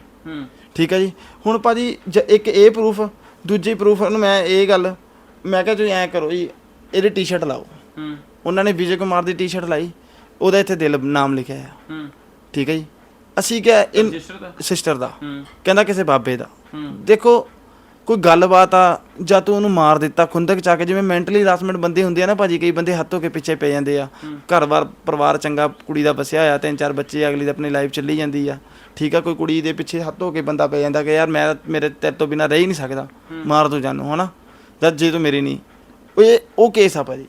ਠੀਕ ਹੈ ਜੀ। ਹੁਣ ਭਾਜੀ ਜ- ਇੱਕ ਇਹ ਪ੍ਰੂਫ ਦੂਜੀ ਪ੍ਰੂਫ ਨੂੰ ਮੈਂ ਇਹ ਗੱਲ ਮੈਂ ਕਿਹਾ ਤੁਸੀਂ ਐਂ ਕਰੋ ਜੀ ਇਹਦੀ ਟੀ-ਸ਼ਰਟ ਲਾਓ। ਹੂੰ। ਉਹਨਾਂ ਨੇ ਵਿਜੇ ਕੁਮਾਰ ਦੀ ਟੀ-ਸ਼ਰਟ ਲਾਈ ਉਹਦਾ ਇੱਥੇ ਦਿਲ ਨਾਮ ਲਿਖਿਆ ਆ। ਹੂੰ। ਠੀਕ ਹੈ ਜੀ। ਅਸੀਂ ਕਿਹਾ ਇਨ ਰਜਿਸਟਰ ਦਾ? ਸਿਸਟਰ ਦਾ। ਹੂੰ। ਕਹਿੰਦਾ ਕਿਸੇ ਬਾਬੇ ਦਾ। ਹੂੰ। ਦੇਖੋ ਕੋਈ ਗੱਲਬਾਤ ਆ ਜਾਂ ਤੂੰ ਉਹਨੂੰ ਮਾਰ ਦਿੱਤਾ ਖੁੰਦਕ ਚਾ ਕੇ ਜਿਵੇਂ ਮੈਂਟਲੀ ਹਰਾਸਮੈਂਟ ਬੰਦੇ ਹੁੰਦੇ ਆ ਨਾ ਭਾਜੀ ਕਈ ਬੰਦੇ ਹੱਥੋਂ ਕੇ ਪਿੱਛੇ ਪੈ ਜਾਂਦੇ ਆ। ਘਰ-ਬਾਰ ਪਰਿਵਾਰ ਚੰਗਾ ਕੁੜੀ ਦਾ ਬਸਿਆ ਹੋਇਆ ਤਿੰਨ ਚਾਰ ਬੱਚੇ ਅਗਲੀ ਦੀ ਆਪਣੀ ਲਾਈਫ ਚੱਲੀ ਜਾਂਦੀ ਆ। ਠੀਕ ਆ ਕੋਈ ਕੁੜੀ ਦੇ ਪਿੱਛੇ ਹੱਥੋਂ ਕੇ ਬੰਦਾ ਪੈ ਜਾਂਦਾ ਕਿ ਯਾਰ ਮੈਂ ਮੇਰੇ ਤੇਰੇ ਤੋਂ ਬਿਨਾ ਰਹਿ ਹੀ ਨਹੀਂ ਸਕਦਾ ਮਾਰ ਤੂੰ ਜਾਨੂ ਹਨਾ? ਜਦ ਜੇ ਤੂੰ ਮੇਰੀ ਨਹੀਂ। ਉਹ ਇਹ ਉਹ ਕੇਸ ਆ ਭਾਜੀ।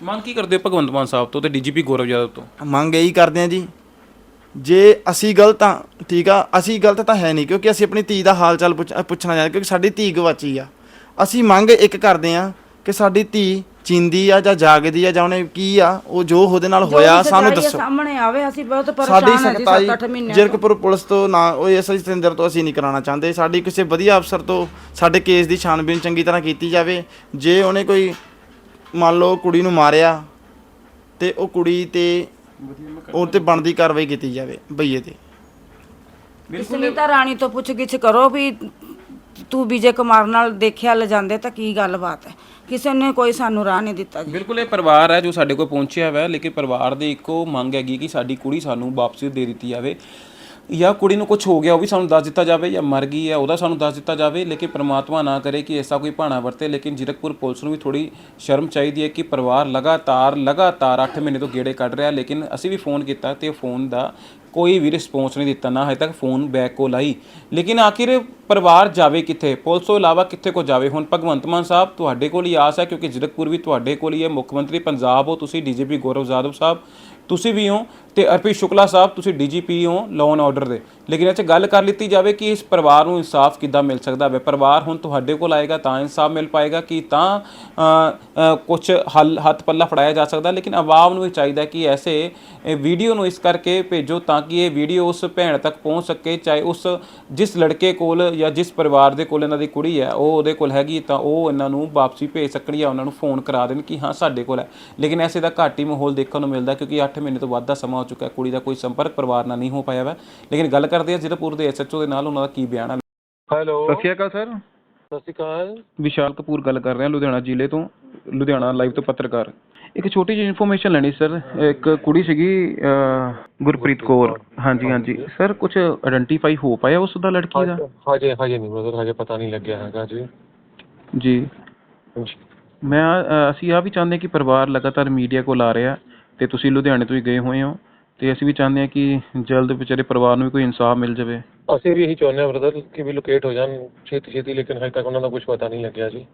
ਮੰਗ ਕੀ ਕਰਦੇ ਹੋ ਭਗਵੰਤ ਮਾਨ ਸਾਹਿਬ ਤੋਂ ਤੇ ਡੀਜੀਪੀ ਗੌਰਵ ਯਾਦਵ ਤੋਂ? ਮੰਗ ਇਹੀ ਕਰਦੇ ਆ ਜੀ ਜੇ ਅਸੀਂ ਗਲਤ ਆ ਠੀਕ ਆ ਅਸੀਂ ਗਲਤ ਤਾਂ ਹੈ ਨਹੀਂ ਕਿਉਂਕਿ ਅਸੀਂ ਆਪਣੀ ਧੀ ਦਾ ਹਾਲ ਚਾਲ ਪੁੱਛ- ਪੁੱਛਣਾ ਚਾਹੁੰਦੇ ਕਿਉਂਕਿ ਸਾਡੀ ਧੀ ਗਵਾਚੀ ਆ। ਅਸੀਂ ਮੰਗ ਇੱਕ ਕਰਦੇ ਆ ਕਿ ਸਾਡੀ ਧੀ ਜਿੰਦੀ ਆ ਜਾਂ ਜਾਗਦੀ ਆ ਜਾਂ ਉਹਨੇ ਕੀ ਆ ਉਹ ਜੋ ਉਹਦੇ ਨਾਲ ਹੋਇਆ ਸਾਨੂੰ ਦੱਸੋ। ਸਾਹਮਣੇ ਆਵੇ ਅਸੀਂ ਬਹੁਤ ਸਾਡੀ ਪਰੇਸ਼ਾਨ ਹਾਂ ਜੀ ਸਖਤਾਈ 7-8 ਮਹੀਨੇ ਜਿਰਕਪੁਰ ਪੁਲਿਸ ਤੋਂ ਨਾ ਉਹ ਐਸਆਈ ਸਤਿੰਦਰ ਤੋਂ ਅਸੀਂ ਨਹੀਂ ਕਰਾਉਣਾ ਚਾਹੁੰਦੇ। ਸਾਡੀ ਕਿਸੇ ਵਧੀਆ ਅਫਸਰ ਤੋਂ ਸਾਡੇ ਕੇਸ ਦੀ ਛਾਣਬੀਨ ਚੰਗੀ ਤਰ੍ਹਾਂ ਕੀਤੀ ਜਾਵੇ। ਜੇ ਉਹਨੇ ਕੋਈ ਮੰਨ ਲਓ ਕੁੜੀ ਨੂੰ ਮਾਰਿਆ ਤੇ ਉਹ ਕੁੜੀ ਤੇ ਉਹ ਤੇ ਬਣਦੀ ਕਾਰਵਾਈ ਕੀਤੀ ਜਾਵੇ ਬਈਏ ਤੇ। ਸੁਨੀਤਾ ਰਾਣੀ ਤੋਂ ਪੁੱਛ ਗਿੱਛ ਕਰੋ ਵੀ ਤੂੰ ਵਿਜੇ ਕੁਮਾਰ ਨਾਲ ਦੇਖਿਆ ਲਿਜਾਂਦੇ ਤਾਂ ਕੀ ਗੱਲਬਾਤ ਹੈ? ਕਿਸੇ ਨੇ ਕੋਈ ਸਾਨੂੰ ਰਾਹ ਨਹੀਂ ਦਿੱਤਾ ਜੀ। ਬਿਲਕੁਲ ਇਹ ਪਰਿਵਾਰ ਹੈ ਜੋ ਸਾਡੇ ਕੋਲ ਪਹੁੰਚਿਆ ਹੋਇਆ ਹੈ ਲੇਕਿਨ ਪਰਿਵਾਰ ਦੀ ਇੱਕੋ ਮੰਗ ਹੈਗੀ ਕਿ ਸਾਡੀ ਕੁੜੀ ਸਾਨੂੰ ਵਾਪਸ ਦੇ ਦਿੱਤੀ ਜਾਵੇ। ਜਾਂ ਕੁੜੀ ਨੂੰ ਕੁਝ ਹੋ ਗਿਆ, ਉਹ ਵੀ ਸਾਨੂੰ ਦੱਸ ਦਿੱਤਾ ਜਾਵੇ ਜਾਂ ਮਰ ਗਈ ਹੈ, ਉਹਦਾ ਸਾਨੂੰ ਦੱਸ ਦਿੱਤਾ ਜਾਵੇ, ਲੇਕਿਨ ਪ੍ਰਮਾਤਮਾ ਨਾ ਕਰੇ ਕਿ ਐਸਾ ਕੋਈ ਭਾਣਾ ਵਰਤੇ। ਲੇਕਿਨ ਜੀਰਕਪੁਰ ਪੁਲਿਸ ਨੂੰ ਵੀ ਥੋੜੀ ਸ਼ਰਮ ਚਾਹੀਦੀ ਹੈ ਕਿ ਪਰਿਵਾਰ ਲਗਾਤਾਰ ਲਗਾਤਾਰ 8 ਮਹੀਨੇ ਤੋਂ ਗੇੜੇ ਕੱਢ ਰਿਹਾ, ਲੇਕਿਨ ਅਸੀਂ ਵੀ ਫੋਨ ਕੀਤਾ ਤੇ ਫੋਨ ਦਾ ਕੋਈ ਵੀ ਰਿਸਪੌਂਸ ਨਹੀਂ ਦਿੱਤਾ, ਨਾ ਹਜੇ ਤੱਕ ਫੋਨ ਬੈਕ ਕੋਲ ਆਈ। ਲੇਕਿਨ ਆਖਿਰ ਪਰਿਵਾਰ ਜਾਵੇ ਕਿੱਥੇ? ਪੁਲਿਸ ਤੋਂ ਇਲਾਵਾ ਕਿੱਥੇ ਕੋ ਜਾਵੇ? ਹੁਣ ਭਗਵੰਤ ਮਾਨ ਸਾਹਿਬ ਤੁਹਾਡੇ ਕੋਲ ਹੀ ਆਸ ਹੈ, ਕਿਉਂਕਿ ਜੀਰਕਪੁਰ ਵੀ ਤੁਹਾਡੇ ਕੋਲ ਹੀ ਹੈ। ਮੁੱਖ ਮੰਤਰੀ ਪੰਜਾਬ ਹੋ, ਤੁਸੀਂ ਡੀਜੀਪੀ ਗੌਰਵ ਜਾਦਵ ਸਾਹਿਬ, ਤੁਸੀਂ ਵੀ ਹੋ। ਤੇ ਅਰਪੀ ਸ਼ੁਕਲਾ ਸਾਹਿਬ, ਤੁਸੀਂ ਡੀਜੀਪੀ ਹੋ ਲੋਨ ਐਂਡ ਆਰਡਰ ਦੇ। ਲੇਕਿਨ ਇਹ 'ਚ ਗੱਲ ਕਰ ਲਿੱਤੀ ਜਾਵੇ ਕਿ ਇਸ ਪਰਿਵਾਰ ਨੂੰ ਇਨਸਾਫ ਕਿੱਦਾਂ ਮਿਲ ਸਕਦਾ ਹੈ ਪਰਿਵਾਰ ਹੁਣ ਤੁਹਾਡੇ ਕੋਲ ਆਏਗਾ, ਤਾਂ ਇਨਸਾਫ ਮਿਲ ਪਾਏਗਾ ਕਿ ਤਾਂ ਕੁਝ ਹੱਲ, ਹੱਥ ਪੱਲਾ ਫੜਾਇਆ ਜਾ ਸਕਦਾ? ਲੇਕਿਨ ਆਵਾਮ ਨੂੰ ਇਹ ਚਾਹੀਦਾ ਕਿ ਐਸੇ ਵੀਡੀਓ ਨੂੰ ਇਸ ਕਰਕੇ ਭੇਜੋ ਤਾਂ ਕਿ ਇਹ ਵੀਡੀਓ ਉਸ ਭੈਣ ਤੱਕ ਪਹੁੰਚ ਸਕੇ, ਚਾਹੇ ਉਸ, ਜਿਸ ਲੜਕੇ ਕੋਲ ਜਾਂ ਜਿਸ ਪਰਿਵਾਰ ਦੇ ਕੋਲ ਇਹਨਾਂ ਦੀ ਕੁੜੀ ਹੈ, ਉਹ ਉਹਦੇ ਕੋਲ ਹੈਗੀ ਤਾਂ ਉਹ ਇਹਨਾਂ ਨੂੰ ਵਾਪਸੀ ਭੇਜ ਸਕਣ ਜਾਂ ਉਹਨਾਂ ਨੂੰ ਫੋਨ ਕਰਾ ਦੇਣ ਕਿ ਹਾਂ, ਸਾਡੇ ਕੋਲ ਹੈ। ਲੇਕਿਨ ਐਸੇ ਦਾ ਘੱਟ ਹੀ ਮਾਹੌਲ ਦੇਖਣ ਨੂੰ ਮਿਲਦਾ ਕਿਉਂਕਿ 8 ਮਹੀਨੇ ਤੋਂ ਵੱਧ ਦਾ ਸਮਾਂ ਹੋ ਚੁੱਕਾ ਹੈ। ਕੁੜੀ ਦਾ ਕੋਈ ਸੰਪਰਕ ਪਰਿਵਾਰ ਨਾਲ ਨਹੀਂ ਹੋ ਪਾਇਆ ਵਾ। ਲੇਕਿਨ ਗੱਲ ਕਰਦੇ ਆ ਜ਼ਿਲ੍ਹਾਪੁਰ ਦੇ ਐਸਐਚਓ ਦੇ ਨਾਲ ਉਹਨਾਂ ਦਾ ਕੀ ਬਿਆਨ ਹੈ ਹੈਲੋ। ਸਤਿ ਸ਼੍ਰੀ ਅਕਾਲ ਸਰ। ਸਤਿ ਸ਼੍ਰੀ ਅਕਾਲ। ਵਿਸ਼ਾਲ ਕਪੂਰ ਗੱਲ ਕਰ ਰਿਹਾ ਲੁਧਿਆਣਾ ਜ਼ਿਲ੍ਹੇ ਤੋਂ ਲੁਧਿਆਣਾ ਲਾਈਵ ਤੋਂ ਪੱਤਰਕਾਰ। ਇੱਕ ਛੋਟੀ ਜਿਹੀ ਇਨਫੋਰਮੇਸ਼ਨ ਲੈਣੀ ਸਰ। ਇੱਕ ਕੁੜੀ ਸੀਗੀ ਗੁਰਪ੍ਰੀਤ ਕੌਰ। ਹਾਂਜੀ ਹਾਂਜੀ। ਸਰ ਕੁਝ ਆਇਡੈਂਟੀਫਾਈ ਹੋ ਪਾਇਆ ਉਸ ਦਾ ਲੜਕੀ ਦਾ? ਹਜੇ ਹਜੇ ਨਹੀਂ ਬ੍ਰਦਰ ਹਜੇ ਪਤਾ ਨਹੀਂ ਲੱਗਿਆ ਹੈਗਾ ਜੀ। ਜੀ। ਮੈਂ ਅਸੀਂ ਆ ਵੀ ਚਾਹੁੰਦੇ ਹਾਂ ਕਿ ਪਰਿਵਾਰ ਲਗਾਤਾਰ ਮੀਡੀਆ ਕੋਲ ਆ ਰਿਹਾ ਤੇ ਤੁਸੀਂ ਲੁਧਿਆਣੇ ਤੋਂ ਹੀ ਗਏ ਹੋਏ ਹੋ। ਤੇ ਅਸੀਂ ਵੀ ਚਾਹੁੰਦੇ ਹਾਂ ਕਿ ਜਲਦ ਵਿਚਾਰੇ ਪਰਿਵਾਰ ਨੂੰ ਵੀ ਕੋਈ ਇਨਸਾਫ ਮਿਲ ਜਾਵੇ। ਅਸੀਂ ਵੀ ਇਹੀ ਚਾਹੁੰਦੇ ਹਾਂ ਬ੍ਰਦਰ ਕਿ ਵੀ ਲੋਕੇਟ ਹੋ ਜਾਣ ਛੇਤੀ ਛੇਤੀ ਲੇਕਿਨ ਹਜੇ ਤੱਕ ਉਹਨਾਂ ਦਾ ਕੁਝ ਪਤਾ ਨਹੀਂ ਲੱਗਿਆ ਜੀ।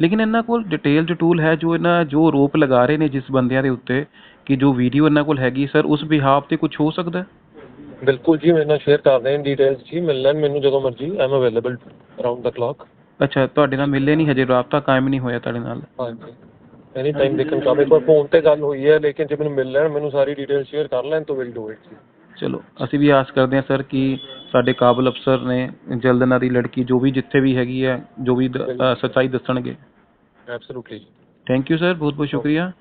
ਲੇਕਿਨ ਇਹਨਾਂ ਕੋਲ ਡਿਟੇਲਡ ਟੂਲ ਹੈ ਜੋ ਇਹਨਾਂ ਜੋ ਆਰੋਪ ਲਗਾ ਰਹੇ ਨੇ ਜਿਸ ਬੰਦਿਆਂ ਦੇ ਉੱਤੇ ਕਿ ਜੋ ਵੀਡੀਓ ਇਹਨਾਂ ਕੋਲ ਹੈਗੀ ਸਰ ਉਸ ਬਿਹਾਫ ਤੇ ਕੁਝ ਹੋ ਸਕਦਾ? ਬਿਲਕੁਲ ਜੀ ਮੇਰੇ ਨਾਲ ਸ਼ੇਅਰ ਕਰਦੇ ਹਾਂ ਡਿਟੇਲਸ ਜੀ ਮਿਲ ਲੈਣ ਮੈਨੂੰ ਜਦੋਂ ਮਰਜ਼ੀ I am available around the clock ਅੱਛਾ ਤੁਹਾਡੇ ਨਾਲ ਮਿਲੇ ਨਹੀਂ ਹਜੇ ਰਾਬਤਾ ਕਾਇਮ ਨਹੀਂ ਹੋਇਆ ਤੁਹਾਡੇ ਨਾਲ। ਹਾਂਜੀ। ਐਨੀ ਟਾਈਮ ਦੇਖਣ ਚਾਹ ਇੱਕ ਵਾਰ ਫੋਨ ਤੇ ਗੱਲ ਹੋਈ ਹੈ ਲੇਕਿਨ ਜੇ ਮੈਨੂੰ ਮਿਲ ਲੈਣ ਮੈਨੂੰ ਸਾਰੀ ਡਿਟੇਲ ਸ਼ੇਅਰ ਕਰ ਲੈਣ ਤਾਂ ਵਿਲ ਡੂ ਇਟ ਚਲੋ ਅਸੀਂ ਵੀ ਆਸ ਕਰਦੇ ਹਾਂ ਸਰ ਕਿ ਸਾਡੇ ਕਾਬਲ ਅਫਸਰ ਨੇ ਜਲਦ ਇਹਨਾਂ ਦੀ ਲੜਕੀ ਜੋ ਵੀ ਜਿੱਥੇ ਵੀ ਹੈਗੀ ਹੈ ਜੋ ਵੀ ਦ- ਅ, ਸੱਚਾਈ ਦੱਸਣਗੇ। ਐਬਸੋਲੂਟਲੀ ਥੈਂਕ ਯੂ ਸਰ ਬਹੁਤ ਬਹੁਤ ਸ਼ੁਕਰੀਆ।